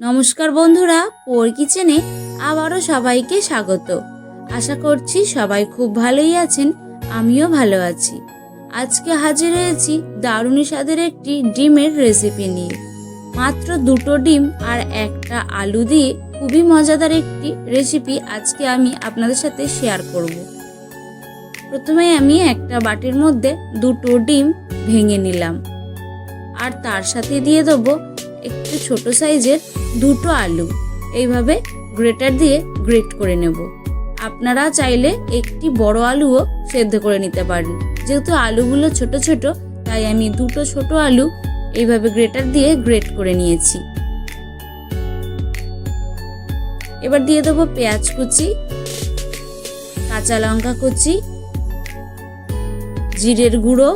নমস্কার বন্ধুরা, পোর কিচেনে আবারও সবাইকে স্বাগত। আশা করছি সবাই খুব ভালোই আছেন, আমিও ভালো আছি। আজকে হাজির হয়েছি দারুণী স্বাদের একটি ডিমের রেসিপি নিয়ে। মাত্র দুটো ডিম আর একটা আলু দিয়ে খুবই মজাদার একটি রেসিপি আজকে আমি আপনাদের সাথে শেয়ার করব। প্রথমে আমি একটা বাটির মধ্যে দুটো ডিম ভেঙে নিলাম। আর তার সাথে দিয়ে দেবো একটু ছোট সাইজের দুটো আলু। এইভাবে গ্রেটার দিয়ে গ্রেট করে নেব। আপনারা চাইলে একটি বড় আলুও সেদ্ধ করে নিতে পারেন। যেহেতু আলুগুলো ছোট ছোট, তাই আমি দুটো ছোট আলু এইভাবে গ্রেটার দিয়ে গ্রেট করে নিয়েছি। এবার দিয়ে দেবো পেঁয়াজ কুচি, কাঁচা লঙ্কা কুচি, জিরের গুঁড়ো,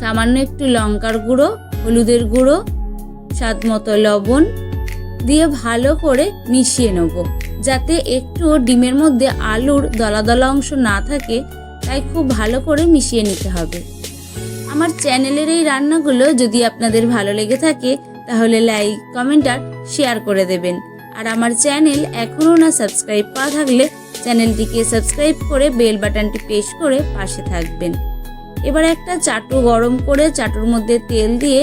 সামান্য একটু লঙ্কার গুঁড়ো, হলুদের গুঁড়ো স্বাদ মতো লবণ দিয়ে ভালো করে মিশিয়ে নেব। যাতে একটু ডিমের মধ্যে আলুর দলা দলা অংশ না থাকে, তাই খুব ভালো করে মিশিয়ে নিতে হবে। আমার চ্যানেলের এই রান্নাগুলো যদি আপনাদের ভালো লেগে থাকে, তাহলে লাইক, কমেন্ট আর শেয়ার করে দেবেন। আর আমার চ্যানেল এখনও না সাবস্ক্রাইব করা থাকলে চ্যানেলটিকে সাবস্ক্রাইব করে বেল বাটনটি প্রেস করে পাশে থাকবেন। এবার একটা চাটু গরম করে চাটুর মধ্যে তেল দিয়ে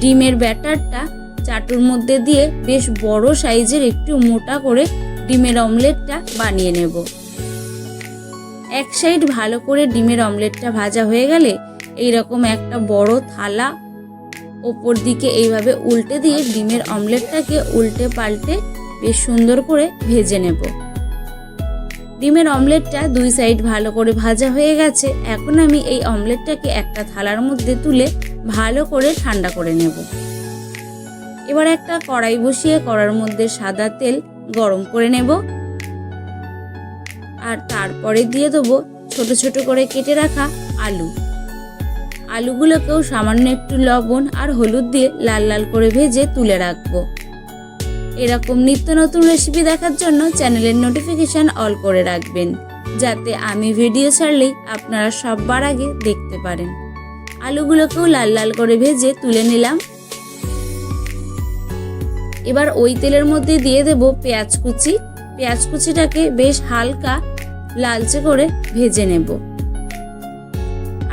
ডিমের ব্যাটারটা চাটুর মধ্যে দিয়ে বেশ বড় সাইজের একটু মোটা করে ডিমের অমলেটটা বানিয়ে নেব। এক সাইড ভালো করে ডিমের অমলেটটা ভাজা হয়ে গেলে এই রকম একটা বড় থালা ওপর দিকে এইভাবে উল্টে দিয়ে ডিমের অমলেটটাকে উল্টে পাল্টে বেশ সুন্দর করে ভেজে নেব। ডিমের অমলেটটা দুই সাইড ভালো করে ভাজা হয়ে গেছে। এখন আমি এই অমলেটটাকে একটা থালার মধ্যে তুলে ভালো করে ঠান্ডা করে নেব। এবার একটা কড়াই বসিয়ে কড়ার মধ্যে সাদা তেল গরম করে নেব। আর তারপরে দিয়ে দেবো ছোট ছোট করে কেটে রাখা আলু। আলুগুলোকেও সামান্য একটু লবণ আর হলুদ দিয়ে লাল লাল করে ভেজে তুলে রাখব। এরকম নিত্য নতুন রেসিপি দেখার জন্য চ্যানেলের নোটিফিকেশান অল করে রাখবেন, যাতে আমি ভিডিও ছাড়লেই আপনারা সববার আগে দেখতে পারেন। আলুগুলোকেও লাল লাল করে ভেজে তুলে নিলাম। এবার ওই তেলের মধ্যে দিয়ে দেব পেঁয়াজ কুচি। পেঁয়াজ কুচিটাকে বেশ হালকা লালচে করে ভেজে নেব।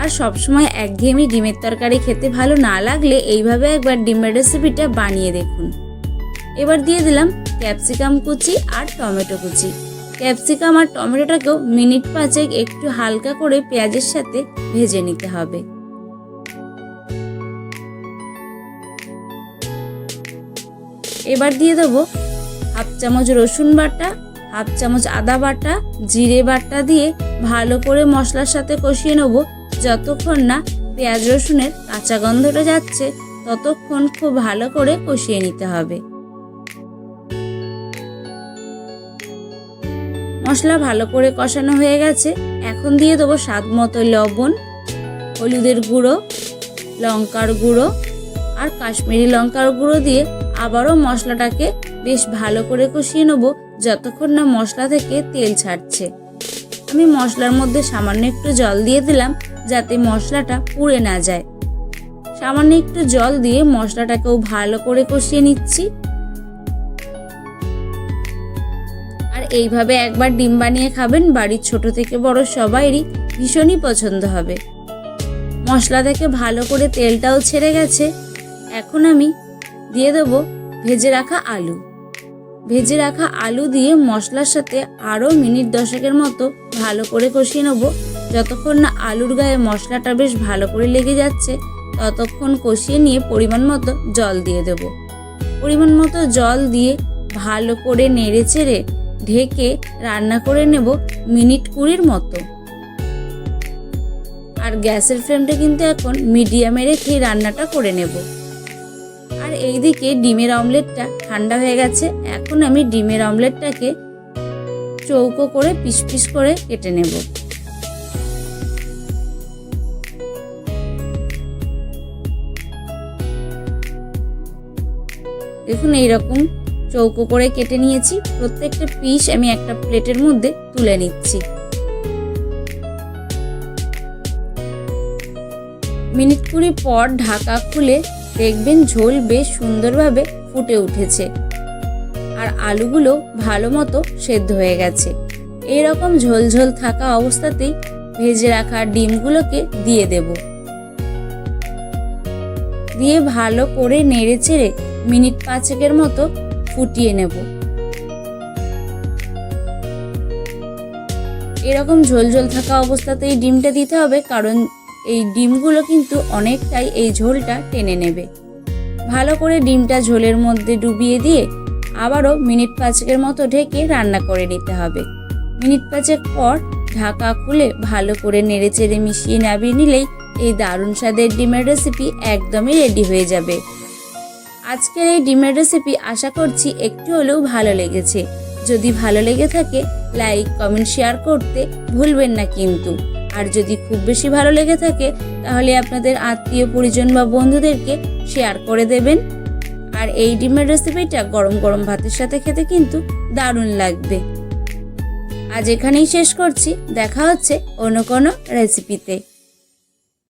আর সবসময় একঘেয়েমি ডিমের তরকারি খেতে ভালো না লাগলে এইভাবে একবার ডিমের রেসিপিটা বানিয়ে দেখুন। এবার দিয়ে দিলাম ক্যাপসিকাম কুচি আর টমেটো কুচি। ক্যাপসিকাম আর টমেটোটাকেও মিনিট পাঁচেক একটু হালকা করে পেঁয়াজের সাথে ভেজে নিতে হবে। এবার দিয়ে দেবো হাফ চামচ রসুন বাটা, হাফ চামচ আদা বাটা, জিরে বাটা দিয়ে ভালো করে মশলার সাথে কষিয়ে নেব। যতক্ষণ না পেঁয়াজ রসুনের কাঁচা গন্ধটা যাচ্ছে, ততক্ষণ খুব ভালো করে কষিয়ে নিতে হবে। মশলা ভালো করে কষানো হয়ে গেছে। এখন দিয়ে দেবো স্বাদ মতো লবণ, হলুদের গুঁড়ো, লঙ্কার গুঁড়ো আর কাশ্মীরি লঙ্কার গুঁড়ো দিয়ে আবারও মশলাটাকে বেশ ভালো করে কষিয়ে নেব যতক্ষণ না মশলা থেকে তেল ছাড়ছে। আমি মশলার মধ্যে সামান্য একটু জল দিয়ে দিলাম যাতে মশলাটা পুড়ে না যায়। সামান্য একটু জল দিয়ে মশলাটাকেও ভালো করে কষিয়ে নিচ্ছি। আর এইভাবে একবার ডিম বানিয়ে খাবেন, বাড়ির ছোট থেকে বড় সবাইরই ভীষণই পছন্দ হবে। মশলা থেকে ভালো করে তেলটাও ছেড়ে গেছে। এখন আমি দিয়ে দেবো ভেজে রাখা আলু। ভেজে রাখা আলু দিয়ে মশলার সাথে আরও মিনিট দশেকের মতো ভালো করে কষিয়ে নেব। যতক্ষণ না আলুর গায়ে মশলাটা বেশ ভালো করে লেগে যাচ্ছে, ততক্ষণ কষিয়ে নিয়ে পরিমাণ মতো জল দিয়ে দেব। পরিমাণ মতো জল দিয়ে ভালো করে নেড়ে চেড়ে ঢেকে রান্না করে নেব মিনিট কুড়ির মতো। আর গ্যাসের ফ্লেমটা কিন্তু এখন মিডিয়ামে রেখে রান্নাটা করে নেব। এইদিকে ডিমের অমলেটটা ঠান্ডা হয়ে গেছে। এখন আমি ডিমের অমলেটটাকে চৌকো করে পিস পিস করে কেটে নেব। দেখুন, এইরকম চৌকো করে কেটে নিয়েছি। প্রত্যেকটা পিস আমি একটা প্লেটের মধ্যে তুলে নিচ্ছি। মিনিট কুড়ি পর ঢাকা খুলে দেখবেন ঝোল বেশ সুন্দরভাবে ফুটে উঠেছে। আর আলুগুলো ভালো মতো সেদ্ধ হয়ে গেছে। এরকম রকম ঝোলঝোল থাকা অবস্থাতেই ভেজে রাখা ডিমগুলোকে দিয়ে দেব। দিয়ে ভালো করে নেড়ে চেড়ে মিনিট পাঁচেকের মতো ফুটিয়ে নেব। এরকম ঝোলঝোল থাকা অবস্থাতেই ডিমটা দিতে হবে, কারণ এই ডিমগুলো কিন্তু অনেকটাই এই ঝোলটা টেনে নেবে। ভালো করে ডিমটা ঝোলের মধ্যে ডুবিয়ে দিয়ে আবারও মিনিট পাঁচেকের মতো ঢেকে রান্না করে নিতে হবে। মিনিট পাঁচেক পর ঢাকা খুলে ভালো করে নেড়ে চেড়ে মিশিয়ে নামিয়ে নিলেই এই দারুণ স্বাদের ডিমের রেসিপি একদমই রেডি হয়ে যাবে। আজকের এই ডিমের রেসিপি আশা করছি একটু হলেও ভালো লেগেছে। যদি ভালো লেগে থাকে লাইক কমেন্ট শেয়ার করতে ভুলবেন না কিন্তু। আর যদি খুব বেশি ভালো লেগে থাকে, তাহলে আপনাদের আত্মীয় পরিজন বা বন্ধুদেরকে শেয়ার করে দেবেন। আর এই ডিমের রেসিপিটা গরম গরম ভাতের সাথে খেতে কিন্তু দারুণ লাগবে। আজ এখানেই শেষ করছি। দেখা হচ্ছে অন্য কোনো রেসিপিতে